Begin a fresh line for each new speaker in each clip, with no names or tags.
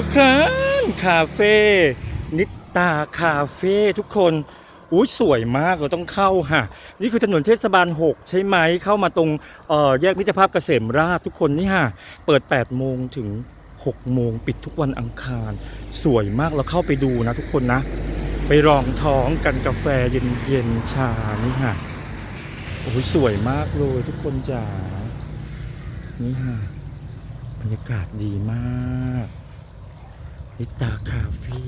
ทุกคนคาเฟ่นิตตาคาเฟ่ทุกคนอุ้ยสวยมากเราต้องเข้าฮะนี่คือถนนเทศบาล 6 ใช่ไหมเข้ามาตรงออแยกมิตรภาพเกษมราชทุกคนนี่ฮะเปิด 8 โมงถึง 6 โมงปิดทุกวันอังคาร สวยมากเราเข้าไปดูนะทุกคนนะ ไปรองท้องกันกาแฟเย็นๆชานี่ฮะโอ้ยสวยมากเลยทุกคนจ๋านี่ฮะบรรยากาศดีมาก นิตาคาเฟ่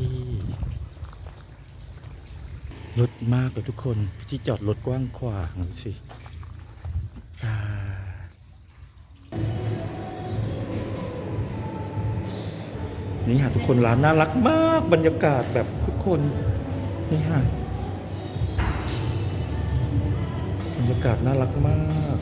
รถมากเลยทุกคนที่จอดรถกว้างขวางดูสิตานี่ฮะทุกคนร้านน่ารักมากบรรยากาศแบบทุกคนนี่ฮะบรรยากาศน่ารักมาก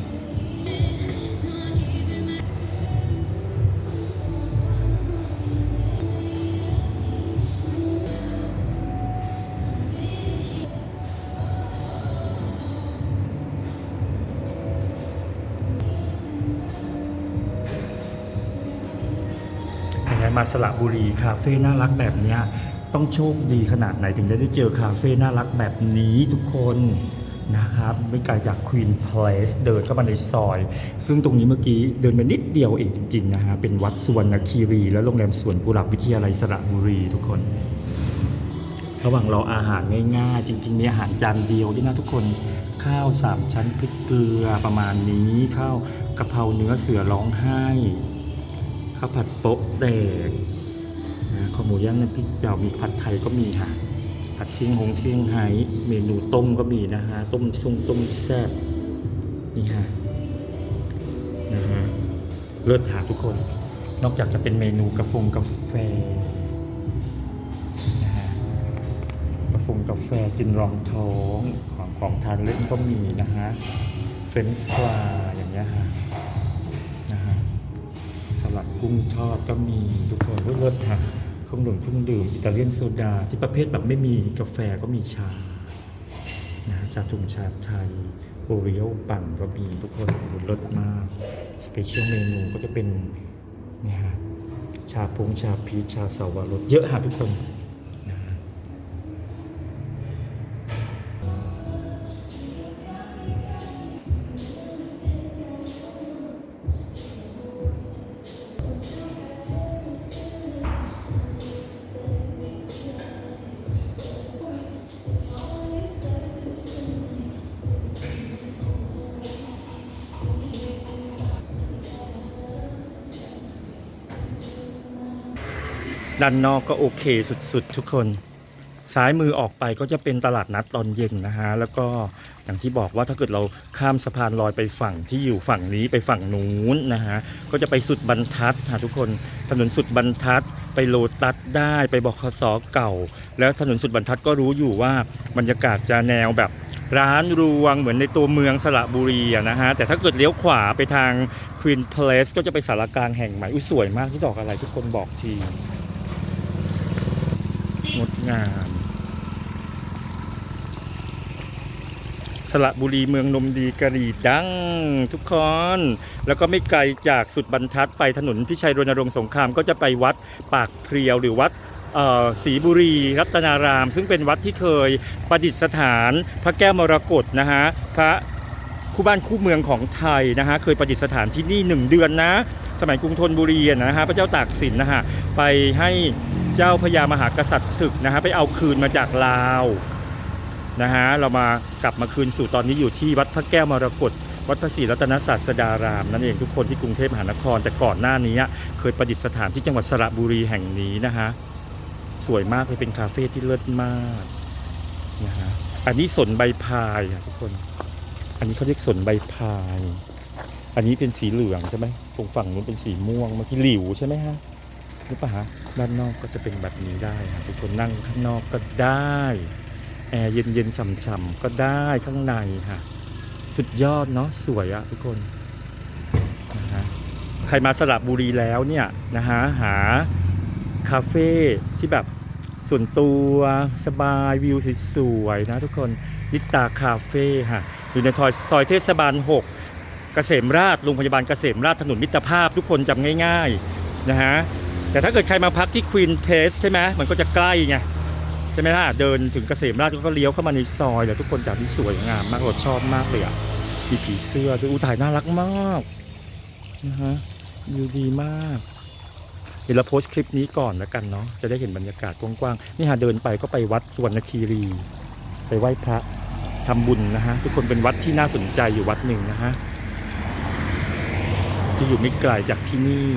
มาสระบุรีคาเฟ่น่ารักแบบเนี้ยต้องโชคดีขนาดไหนถึงจะได้เจอคาเฟ่น่ารักแบบนี้ทุกคนนะครับไม่ไกลจากควีนเพลสเดินเข้ามาในซอย ซึ่งตรงนี้เมื่อกี้เดินไปนิดเดียวเองจริงๆนะฮะเป็นวัดสวนคีรี และโรงแรมสวนกุหลาบวิทยาลัยสระบุรีทุกคน ระหว่างรออาหารง่ายๆ จริงๆ มีอาหารจานเดียวด้วยนะทุกคนข้าวสามชั้นพริกเกลือประมาณนี้ข้าวกะเพราเนื้อเสือร้องไห้ ข้าวผัดโป๊ะแดกนะข้าวหมูย่างน้ำพริกเจ้ามีผัดไทยก็มีค่ะ ผัดเชียงหงเชียงไฮ้เมนูต้มก็มีนะฮะ ต้มซุงต้มแซ่บนี่ฮะนะฮะเลิศหาทุกคน นอกจากจะเป็นเมนูกาแฟกาแฟนะฮะกาแฟกาแฟกินรองท้องของของทานเล่นก็มีนะฮะเฟรนช์ฟรายอย่างเงี้ยฮะ ลัดกุ้งทอดก็มีทุกคนเลิศฮะเครื่องดื่มเครื่องดื่มอิตาเลียนโซดา ที่ประเภทแบบไม่มีกาแฟก็มีชานะชาถุงชาไทยโอเรียปั่นก็มีทุกคนเลิศมากสเปเชียลเมนูก็จะเป็นนี่ฮะชาพงชาพีชชาสาวรสเยอะฮะทุกคน ด้านนอกก็โอเคสุดๆ ทุกคน ซ้ายมือออกไปก็จะเป็นตลาดนัดตอนเย็นนะฮะ แล้วก็อย่างที่บอกว่าถ้าเกิดเราข้ามสะพานลอยไปฝั่งที่อยู่ฝั่งนี้ไปฝั่งนู้นนะฮะ ก็จะไปสุดบรรทัดค่ะทุกคน ถนนสุดบรรทัด ไปโลตัสได้ไปบคสเก่า แล้วถนนสุดบรรทัดก็รู้อยู่ว่าบรรยากาศจะแนวแบบร้านรวงเหมือนในตัวเมืองสระบุรีนะฮะ แต่ถ้าเกิดเลี้ยวขวาไปทาง Queen Place ก็จะไปสารกลางแห่งใหม่อุ้ยสวยมากที่ดอกอะไรทุกคนบอกที งดงาม สระบุรีเมืองนมดีกะหรี่ดังทุกคน แล้วก็ไม่ไกลจากสุดบรรทัดไปถนนพิชัยรณรงค์สงครามก็จะไปวัดปากเพรียวหรือวัดศรีบุรีรัตนาราม ซึ่งเป็นวัดที่เคยประดิษฐาน พระแก้วมรกตนะฮะพระคู่บ้านคู่เมืองของไทยนะฮะเคยประดิษฐานที่นี่หนึ่งเดือนนะ สมัยกรุงธนบุรีนะฮะพระเจ้าตากสินนะฮะไปให้ เจ้าพญามหากษัตริย์ศึกนะฮะไปเอาคืนมาจากลาวนะฮะเรามากลับมาคืนสู่ตอนนี้อยู่ที่วัดพระแก้วมรกตวัดพระศรีรัตนศาสดาราม นั่นเองทุกคนที่กรุงเทพมหานคร แต่ก่อนหน้านี้เคยประดิษฐานที่จังหวัดสระบุรีแห่งนี้นะฮะสวยมากเลยเป็นคาเฟ่ที่เลิศมากนะฮะอันนี้สนใบพายอะทุกคน อันนี้เขาเรียกสนใบพาย อันนี้เป็นสีเหลืองใช่ไหมตรงฝั่งนู้นเป็นสีม่วงเมื่อกี้หลิวใช่ไหมฮะ หรือเปล่าด้านนอกก็จะเป็นแบบนี้ได้ครับทุกคนนั่งข้างนอกก็ได้แอร์เย็นๆฉ่ำๆก็ได้ข้างในค่ะสุดยอดเนาะสวยอะทุกคนนะฮะใครมาสระบุรีแล้วเนี่ยนะฮะหาคาเฟ่ที่แบบส่วนตัวสบายวิวสวยๆนะทุกคนนิตาคาเฟ่ค่ะอยู่ในซอยซอยเทศบาล 6 เกษมราชโรงพยาบาลเกษมราชถนนมิตรภาพทุกคนจำง่ายๆนะฮะ แต่ถ้าเกิดใครมาพักที่ควีนเพสใช่ไหมมันก็จะใกล้ไงใช่ไหมล่ะเดินถึงเกษมราชก็เลี้ยวเข้ามาในซอยแต่ทุกคนจากที่สวยงามมากราชอบมากเลยอะมีผีเสื้อดูถ่ายน่ารักมากนะฮะวิวดีมากเดี๋ยวเราโพสต์คลิปนี้ก่อนแล้วกันเนาะจะได้เห็นบรรยากาศกว้างๆนี่หาเดินไปก็ไปวัดสวรรณคีรี ไปไหว้พระทำบุญนะฮะทุกคนเป็นวัดที่น่าสนใจอยู่วัดหนึ่งนะฮะที่อยู่ไม่ไกลจากที่นี่